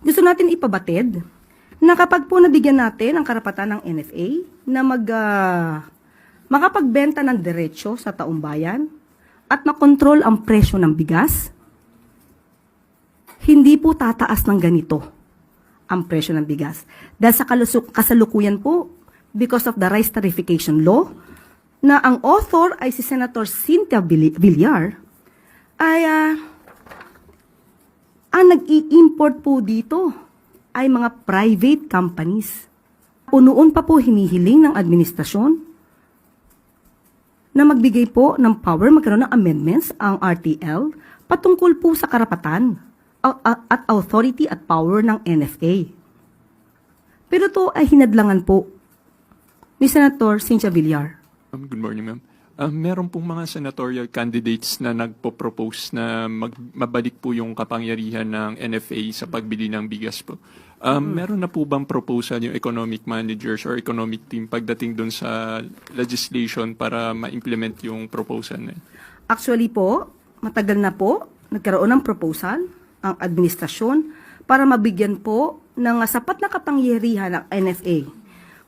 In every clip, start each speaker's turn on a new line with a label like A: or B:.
A: Gusto natin ipabatid na kapag po nabigyan natin ang karapatan ng NFA na mag, ah, makapagbenta ng diretsyo sa taong bayan at makontrol ang presyo ng bigas, hindi po tataas ng ganito ang presyo ng bigas. Dahil sa kalusuk, kasalukuyan po, because of the rice tarification law, na ang author ay si Senator Cynthia Villar, ay ah, ang nag-i-import po dito ay mga private companies. O noon pa po hinihiling ng administrasyon na magbigay po ng power, magkaroon ng amendments ang RTL patungkol po sa karapatan at authority at power ng NFA. Pero to ay hinadlangan po ni Senator Cynthia Villar.
B: Um, good morning, ma'am. Um, meron pong mga senatorial candidates na nagpo-propose na mag- mabalik po yung kapangyarihan ng NFA sa pagbili ng bigas po. Um, Meron na po bang proposal yung economic managers or economic team pagdating doon sa legislation para ma-implement yung proposal na yun?
A: Actually po, matagal na po, nagkaroon ng proposal ang administrasyon para mabigyan po ng sapat na kapangyarihan ng NFA.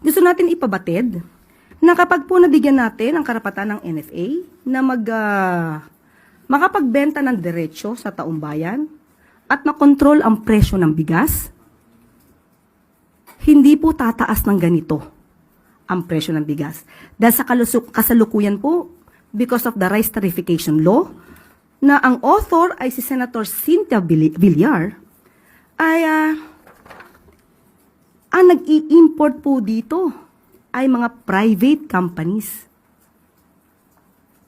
A: Gusto natin ipabatid na kapag po nabigyan natin ang karapatan ng NFA na mag, ah, makapagbenta ng diretsyo sa taong bayan at makontrol ang presyo ng bigas, hindi po tataas ng ganito ang presyo ng bigas. Dahil sa kalusuk, kasalukuyan po, because of the rice tarification law, na ang author ay si Senator Cynthia Villar, ay ah, ang nag-i-import po dito ay mga private companies.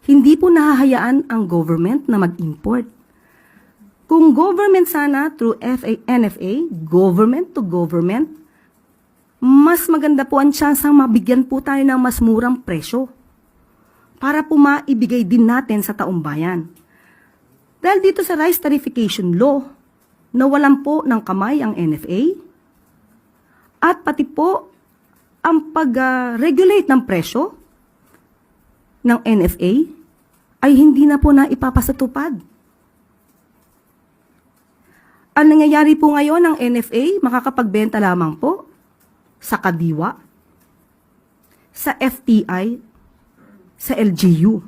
A: Hindi po nahahayaan ang government na mag-import. Kung government sana through FA, NFA, government to government, mas maganda po ang tsansang mabigyan po tayo ng mas murang presyo para po maibigay din natin sa taong bayan. Dahil dito sa rice tarification law, nawalan po ng kamay ang NFA at pati po ang pag-regulate ng presyo ng NFA ay hindi na po na ipapasatupad. Ang nangyayari po ngayon ng NFA, makakapagbenta lamang po sa Kadiwa, sa FTI, sa LGU.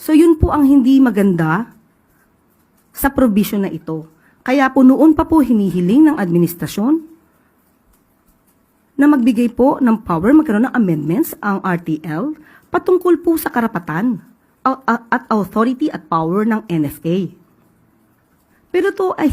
A: So yun po ang hindi maganda sa provision na ito. Kaya po noon pa po hinihiling ng administrasyon na magbigay po ng power, magkaroon ng amendments ang RTL patungkol po sa karapatan at authority at power ng NFA. Pero to ay